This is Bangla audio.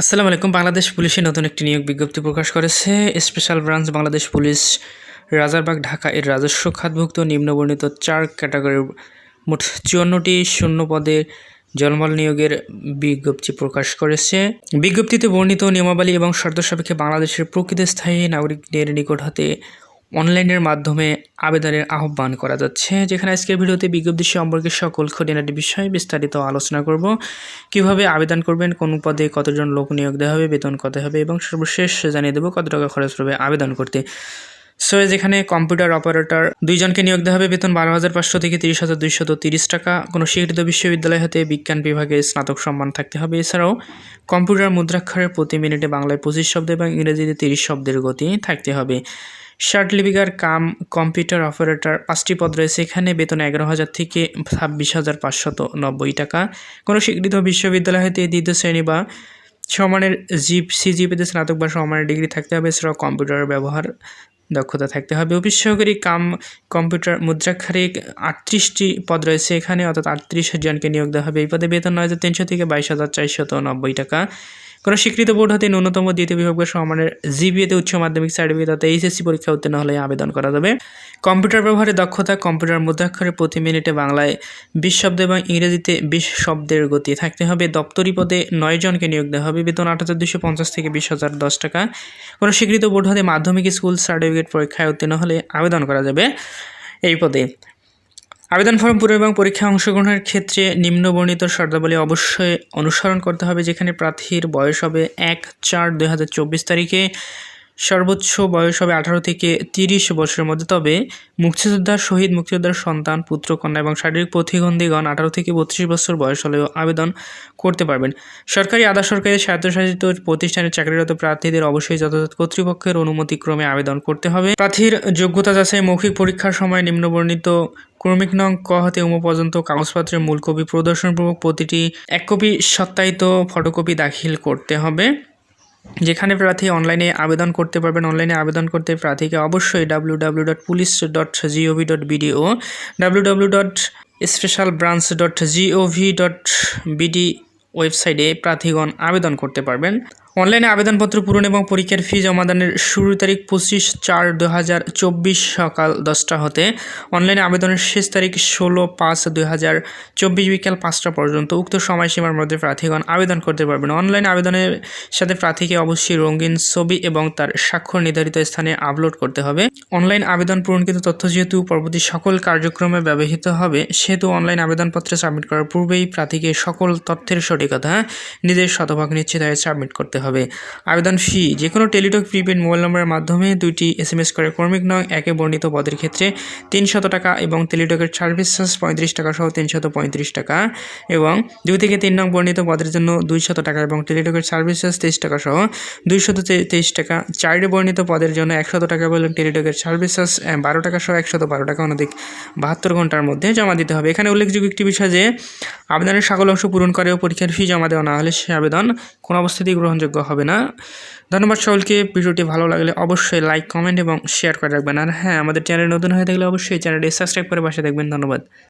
আসসালামু আলাইকুম। বাংলাদেশ পুলিশের নতুন একটি নিয়োগ বিজ্ঞপ্তি প্রকাশ করেছে। Special branch Bangladesh police Rajarbagh, Dhaka এর রাজস্ব খাতভুক্ত নিম্নবর্ণিত চার ক্যাটাগরির মোট চুয়ান্নটি শূন্য পদে জলমল নিয়োগের বিজ্ঞপ্তি প্রকাশ করেছে। বিজ্ঞপ্তিতে বর্ণিত নিয়মাবলী এবং শর্ত সাপেক্ষে বাংলাদেশের প্রকৃত স্থায়ী নাগরিকদের নিকট হতে অনলাইনের মাধ্যমে আবেদনের আহ্বান করা যাচ্ছে, যেখানে আজকের ভিডিওতে বিজ্ঞপ্তি সম্পর্কে সকল খুঁটিনাটি বিষয়ে বিস্তারিত আলোচনা করব। কীভাবে আবেদন করবেন, কোন পদে কতজন লোক নিয়োগ দেওয়া হবে, বেতন কত হবে, এবং সর্বশেষ জানিয়ে দেবো কত টাকা খরচ হবে আবেদন করতে। সো যেখানে কম্পিউটার অপারেটর দুইজনকে নিয়োগ দেওয়া হবে, বেতন বারো হাজার পাঁচশো থেকে তিরিশ হাজার দুইশত তিরিশ টাকা। কোনো স্বীকৃত বিশ্ববিদ্যালয় হতে বিজ্ঞান বিভাগে স্নাতক সম্মান থাকতে হবে। এছাড়াও কম্পিউটার মুদ্রাক্ষরের প্রতি মিনিটে বাংলায় পঁচিশ শব্দ এবং ইংরেজিতে তিরিশ শব্দের গতি থাকতে হবে। শার্ট লিপিকার কাম কম্পিউটার অপারেটর পাঁচটি পদ রয়েছে। এখানে বেতন এগারো হাজার থেকে ছাব্বিশ হাজার পাঁচশত নব্বই টাকা। কোনো স্বীকৃত বিশ্ববিদ্যালয় হতে দ্বিতীয় শ্রেণি বা সমানের জিপ, সিজিপিতে স্নাতক বা সমানের ডিগ্রি থাকতে হবে। এছাড়াও কম্পিউটার ব্যবহার দক্ষতা থাকতে হবে। অফিস সহকারী কাম কম্পিউটার মুদ্রাক্ষরিক আটত্রিশটি পদ রয়েছে এখানে। অর্থাৎ আটত্রিশ জনকে নিয়োগ দেওয়া হবে। এই পদে বেতন নয় হাজার তিনশো থেকে বাইশ হাজার চারশত নব্বই টাকা। কোনো স্বীকৃত বোর্ড হতে ন্যূনতম দ্বিতীয় বিভাগ বা সমানের জিবিএতে উচ্চ মাধ্যমিক সার্টিফিকেট অর্থাৎ এইচএসসি পরীক্ষা উত্তীর্ণ হলে আবেদন করা যাবে। কম্পিউটার ব্যবহারে দক্ষতা, কম্পিউটার মুদ্রাক্ষরে প্রতি মিনিটে বাংলায় বিশ শব্দ এবং ইংরেজিতে বিশ শব্দের গতি থাকতে হবে। দপ্তরি পদে নয় জনকে নিয়োগ দেওয়া হবে। বেতন আট হাজার দুশো পঞ্চাশ থেকে বিশ হাজার দশ টাকা। কোনো স্বীকৃত বোর্ড হতে মাধ্যমিক স্কুল সার্টিফিকেট পরীক্ষায় উত্তীর্ণ হলে আবেদন করা যাবে এই পদে। আবেদন ফর্ম পূরণ এবং পরীক্ষায় অংশগ্রহণের ক্ষেত্রে নিম্নবর্ণিত শর্তাবলী অবশ্যই অনুসরণ করতে হবে, যেখানে প্রার্থীর বয়স হবে এক চার দুই তারিখে। সর্বোচ্চ বয়স হবে আঠারো থেকে তিরিশ বছরের মধ্যে। তবে মুক্তিযোদ্ধার শহীদ মুক্তিযোদ্ধার সন্তান পুত্র কন্যা এবং শারীরিক প্রতিবন্ধীগণ আঠারো থেকে বত্রিশ বছর বয়স হলেও আবেদন করতে পারবেন। সরকারি আধা সরকারি স্বায়ত্তশাসিত প্রতিষ্ঠানে চাকরিরত প্রার্থীদের অবশ্যই যথাযথ কর্তৃপক্ষের অনুমতিক্রমে আবেদন করতে হবে। প্রার্থীর যোগ্যতা যাচাই, মৌখিক পরীক্ষার সময় নিম্নবর্ণিত ক্রমিক নং ক হতে উম পর্যন্ত কাগজপত্রের মূল কপি প্রদর্শনপূর্বক প্রতিটি এক কপি সত্যায়িত ফটোকপি দাখিল করতে হবে। যেখানে প্রার্থী অনলাইনে আবেদন করতে পারবেন। অনলাইনে আবেদন করতে প্রার্থীকে অবশ্যই W W dot police dot GOV BD BD ও W W dot special branch dot GOV BD BD ওয়েবসাইটে প্রার্থীগণ আবেদন করতে পারবেন। অনলাইনে আবেদনপত্র পূরণ এবং পরীক্ষার ফি জমাদানের শুরু তারিখ পঁচিশ চার দু চব্বিশ সকাল দশটা হতে। অনলাইনে আবেদনের শেষ তারিখ ষোলো পাঁচ দুই হাজার চব্বিশ বিকাল পাঁচটা পর্যন্ত। উক্ত সময়সীমার মধ্যে প্রার্থীগণ আবেদন করতে পারবেন। অনলাইন আবেদনের সাথে প্রার্থীকে অবশ্যই রঙিন ছবি এবং তার স্বাক্ষর নির্ধারিত স্থানে আপলোড করতে হবে। অনলাইন আবেদন পূরণকৃত তথ্য যেহেতু পরবর্তী সকল কার্যক্রমে ব্যবহৃত হবে, সেহেতু অনলাইন আবেদনপত্রে সাবমিট করার পূর্বেই প্রার্থীকে সকল তথ্যের সঠিকতা নিজের শতভাগ, নিশ্চিত সাবমিট করতে হবে। আবেদন ফি যে কোনো টেলিটক প্রিপেড মোবাইল নম্বরের মাধ্যমে দুইটি এস এম এস করে কর্মিক নয়, একে বর্ণিত পদের ক্ষেত্রে তিনশত টাকা এবং টেলিটকের সার্ভিস চার্জ পঁয়ত্রিশ টাকা সহ তিনশত পঁয়ত্রিশ টাকা এবং দুই থেকে তিন নং বর্ণিত পদের জন্য দুইশত টাকা এবং টেলিটকের সার্ভিস চার্জ তেইশ টাকা সহ দুইশত তেইশ টাকা। চারটি বর্ণিত পদের জন্য একশত টাকা বললেন টেলিটকের সার্ভিস চার্জ বারো টাকা সহ একশত বারো টাকা অনধিক বাহাত্তর ঘণ্টার মধ্যে জমা দিতে হবে। এখানে উল্লেখযোগ্য একটি বিষয় যে, আবেদনের সকল অংশ পূরণ করেও পরীক্ষার ফি জমা দেওয়া না হলে সে আবেদন কোনো অবস্থাতেই গ্রহণযোগ্য হবে না। ধন্যবাদ সকলকে। ভিডিওটি ভালো লাগলে অবশ্যই লাইক কমেন্ট এবং শেয়ার করে রাখবেন। আর হ্যাঁ আমাদের চ্যানেল নতুন হয়ে থাকলে অবশ্যই চ্যানেলটি সাবস্ক্রাইব করে পাশে দেখবেন ধন্যবাদ।